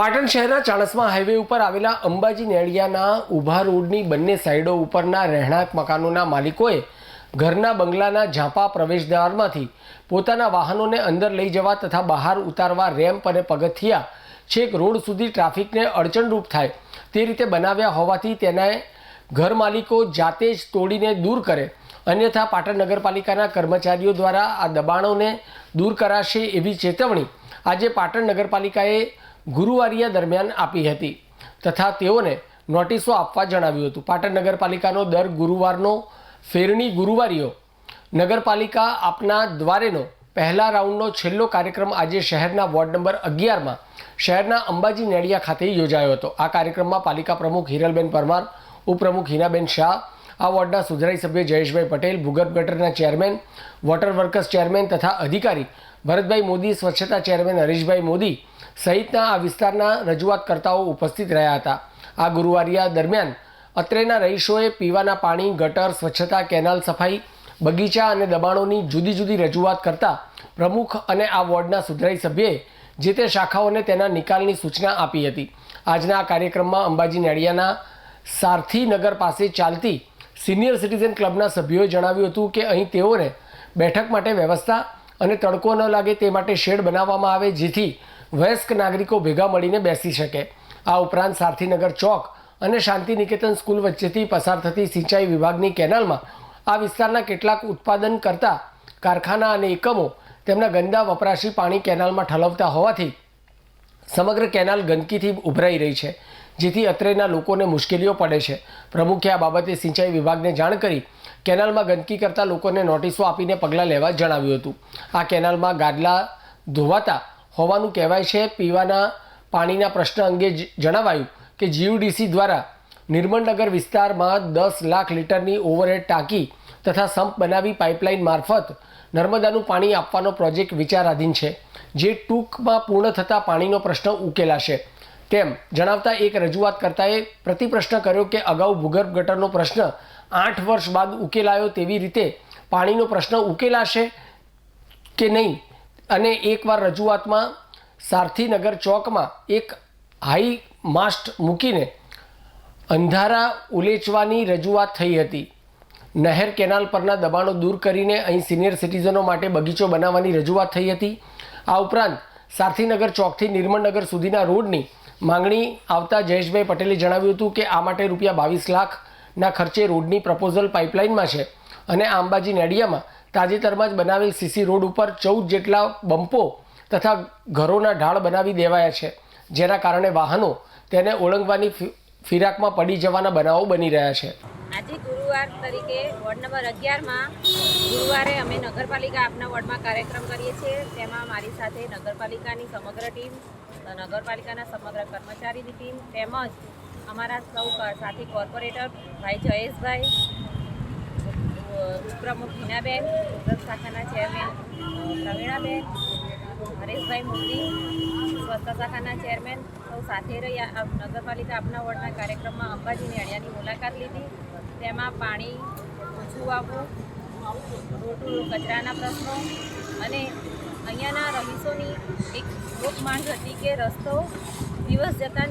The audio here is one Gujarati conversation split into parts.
પાટણ શહેરના ચાણસમા હાઈવે ઉપર આવેલા અંબાજી નેળિયાના ઊભા રોડની બંને સાઈડો ઉપરના રહેણાંક મકાનોના માલિકોએ ઘરના બંગલાના ઝાંપા પ્રવેશદ્વારમાંથી પોતાના વાહનોને અંદર લઈ જવા તથા બહાર ઉતારવા રેમ્પ અને પગથિયા છેક રોડ સુધી ટ્રાફિકને અડચણરૂપ થાય તે રીતે બનાવ્યા હોવાથી તેને ઘર માલિકો જાતે જ તોડીને દૂર કરે અન્યથા પાટણ નગરપાલિકાના કર્મચારીઓ દ્વારા આ દબાણોને દૂર કરાશે એવી ચેતવણી આજે પાટણ નગરપાલિકાએ ગુરુવારિયા દરમિયાન આપી હતી. તથા તેઓને નોટિસો આપવા જણાવ્યું હતું. પાટણ નગરપાલિકાનો દર ગુરુવારનો ફેરણી ગુરુવારીઓ. નગરપાલિકા આપના દ્વારેનો પહેલા રાઉન્ડનો છેલ્લો કાર્યક્રમ આજે શહેરના વોર્ડ નંબર અગિયારમાં શહેરના અંબાજી નેડિયા ખાતે યોજાયો હતો. આ કાર્યક્રમમાં પાલિકા પ્રમુખ હિરલબેન પરમાર, ઉપપ્રમુખ હિનાબેન શાહ, આ વોર્ડના સુધરાઈ સભ્ય જયેશભાઈ પટેલ ભૂગર્ભ ગટરના ચેરમેન, વોટર વર્કર્સ ચેરમેન તથા અધિકારી ભરતભાઈ મોદી, સ્વચ્છતા ચેરમેન હરીશભાઈ મોદી સહિતના આ વિસ્તારના રજૂઆતકર્તાઓ ઉપસ્થિત રહ્યા હતા. આ ગુરુવારિયા દરમિયાન અત્રેના રહીશોએ પીવાના પાણી, ગટર, સ્વચ્છતા કેનાલ સફાઈ, બગીચા અને દબાણોની જુદી જુદી રજૂઆત કરતા પ્રમુખ અને આ વોર્ડના સુધરાઈ સભ્યએ જે તે શાખાઓને તેના નિકાલની સૂચના આપી હતી. આજના આ કાર્યક્રમમાં અંબાજી નેડિયાના સારથીનગર પાસે ચાલતી સિનિયર સિટીઝન ક્લબના સભ્યોએ જણાવ્યું હતું કે અહીં તેઓને બેઠક માટે વ્યવસ્થા અને તડકો ન લાગે તે માટે શેડ બનાવવામાં આવે, જેથી વયસ્ક નાગરિકો ભેગા મળીને બેસી શકે. આ ઉપરાંત સારથીનગર ચોક અને શાંતિ નિકેતન સ્કૂલ વચ્ચેથી પસાર થતી સિંચાઈ વિભાગની કેનાલમાં આ વિસ્તારના કેટલાક ઉત્પાદન કરતા કારખાના અને એકમો તેમના ગંદા વપરાશી પાણી કેનાલમાં ઠલવતા હોવાથી સમગ્ર કેનાલ ગંદકીથી ઉભરાઈ રહી છે, જેથી અત્રેના લોકોને મુશ્કેલીઓ પડે છે. પ્રમુખે આ બાબતે સિંચાઈ વિભાગને જાણ કરી કેનાલમાં ગંદકી કરતા લોકોને નોટિસો આપીને પગલાં લેવા જણાવ્યું હતું. આ કેનાલમાં ગાદલા ધોવાતા હોવાનું કહેવાય છે. પીવાના પાણીના પ્રશ્ન અંગે જણાવાયું કે જીયુડીસી દ્વારા નિર્મળનગર વિસ્તારમાં દસ લાખ લીટરની ઓવરહેડ ટાંકી તથા સંપ બનાવી પાઇપલાઇન મારફત નર્મદાનું પાણી આપવાનો પ્રોજેક્ટ વિચારાધીન છે. જે ટૂંકમાં પૂર્ણ થતાં પાણીનો પ્રશ્ન ઉકેલાશે. તેમ જણાવતા એક રજૂઆત કરતાએ પ્રતિપ્રશ્ન કર્યો કે અગાઉ ભૂગર્ભ ગટરનો પ્રશ્ન આઠ વર્ષ બાદ ઉકેલાયો તેવી રીતે પાણીનો પ્રશ્ન ઉકેલાશે કે નહીં? અને એકવાર રજૂઆતમાં સારથીનગર ચોકમાં એક હાઈ માસ્ટ મૂકીને અંધારા ઉલેચવાની રજૂઆત થઈ હતી. નહેર કેનાલ પરના દબાણો દૂર કરીને અહીં સિનિયર સિટીઝનો માટે બગીચો બનાવવાની રજૂઆત થઈ હતી. આ ઉપરાંત સારથીનગર ચોકથી નિર્મળનગર સુધીના રોડની માંગણી આવતા જયેશભાઈ પટેલે જણાવ્યું હતું કે આ માટે રૂપિયા બાવીસ લાખના ખર્ચે રોડની પ્રપોઝલ પાઇપલાઇનમાં છે અને આંબાજી નેડિયામાં તાજેતરમાં જ બનાવેલ સીસી રોડ ઉપર ચૌદ જેટલા બમ્પો તથા ઘરોના ઢાળ બનાવી દેવાયા છે, જેના કારણે વાહનો તેને ઓળંગવાની ફિરાકમાં પડી જવાના બનાવો બની રહ્યા છે. આજે ગુરુવાર તરીકે વોર્ડ નંબર અગિયારમાં ગુરુવારે અમે નગરપાલિકા આપના વોર્ડમાં કાર્યક્રમ કરીએ છીએ. તેમાં મારી સાથે નગરપાલિકાની સમગ્ર ટીમ, નગરપાલિકાના સમગ્ર કર્મચારીની ટીમ તેમજ અમારા સૌ સાથી કોર્પોરેટર ભાઈ જયેશભાઈ ઉપપ્રમુખ હિનાબેન ઉદ્યોગ શાખાના ચેરમેન પ્રવીણાબેન, હરેશભાઈ મોદી સ્વચ્છતા શાખાના ચેરમેન સૌ સાથે રહી આ નગરપાલિકા આપના વોર્ડના કાર્યક્રમમાં અંબાજીની અડિયાની મુલાકાત લીધી. તેમાં પાણી ઓછું આવવું રોડ ટુ કચરાના પ્રશ્નો અને અહીંયાના રહીશોની એક લોકમાંગ હતી કે રસ્તો દિવસ જતાં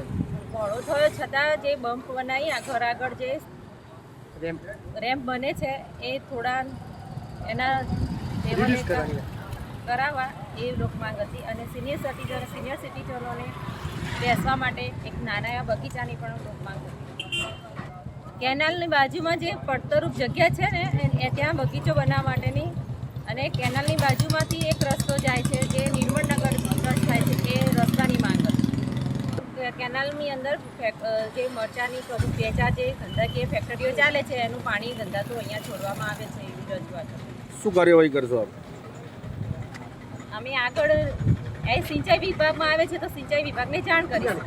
પહોળો થયો. છતાં જે બમ્પ બનાવી, આ ઘર આગળ જે રેમ્પ બને છે એ થોડા એના કરાવવા એ લોકમાંગ હતી અને સિનિયર સિટીઝન સિનિયર સિટીઝનોને બેસવા માટે એક નાના એવા બગીચાની પણ લોકમાંગ હતી. કેનાલની બાજુમાં જે પડતરૂપ જગ્યા છે ને ત્યાં બગીચો બનાવવા માટેની અને કેનાલની બાજુમાંથી એક રસ્તો જાય છે જે નિર્મળનગર ટચ થાય છે એ રસ્તાની માંગ હતી કે કેનાલની અંદર જે મરચાની ચાર જે ધંધાકીય ફેક્ટરીઓ ચાલે છે એનું પાણી ધંધા તો અહીંયા છોડવામાં આવે છે એવી રજૂઆત. શું કાર્યવાહી કરશો આપ? અમે આગળ એ સિંચાઈ વિભાગમાં આવે છે તો સિંચાઈ વિભાગને જાણ કરીશું.